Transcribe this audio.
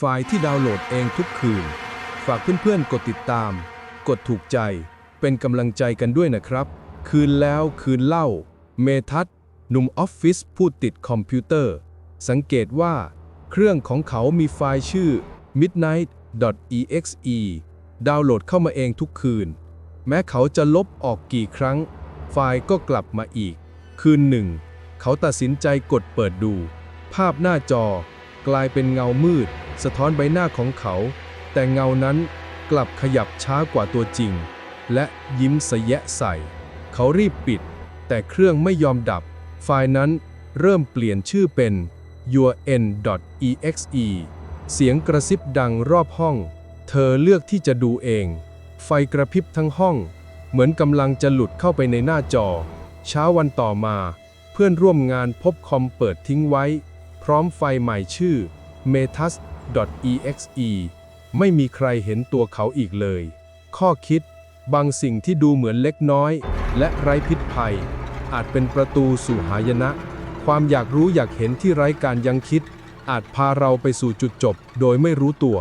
ไฟล์ที่ดาวน์โหลดเองทุกคืน ฝากเพื่อนๆ กดติดตาม กดถูกใจ เป็นกำลังใจกันด้วยนะครับ คืนแล้วคืนเล่า เมทัศหนุ่มออฟฟิศพูดติดคอมพิวเตอร์ สังเกตว่า เครื่องของเขามีไฟล์ชื่อ midnight.exe ดาวน์โหลดเข้ามาเองทุกคืน แม้เขาจะลบออกกี่ครั้ง ไฟล์ก็กลับมาอีก คืนหนึ่ง เขาตัดสินใจกดเปิดดู ภาพหน้าจอกลายเป็นเงามืด สะท้อนใบหน้าของเขา แต่เงานั้นกลับขยับช้ากว่าตัวจริง และยิ้มสแยะใส่ เขารีบปิด แต่เครื่องไม่ยอมดับ ไฟล์นั้นเริ่มเปลี่ยนชื่อเป็น yourn.exe เสียงกระซิบดังรอบห้อง เธอเลือกที่จะดูเอง ไฟกระพริบทั้งห้อง เหมือนกำลังจะหลุดเข้าไปในหน้าจอ เช้าวันต่อมา เพื่อนร่วมงานพบคอมเปิดทิ้งไว้ พร้อมไฟใหม่ชื่อ .exe ไม่มีใครเห็นตัวเขาอีกเลย ข้อคิด บางสิ่งที่ดูเหมือนเล็กน้อย และไร้พิษภัย อาจเป็นประตูสู่หายนะ ความอยากรู้อยากเห็นที่ไร้การยังคิด อาจพาเราไปสู่จุดจบโดยไม่รู้ตัว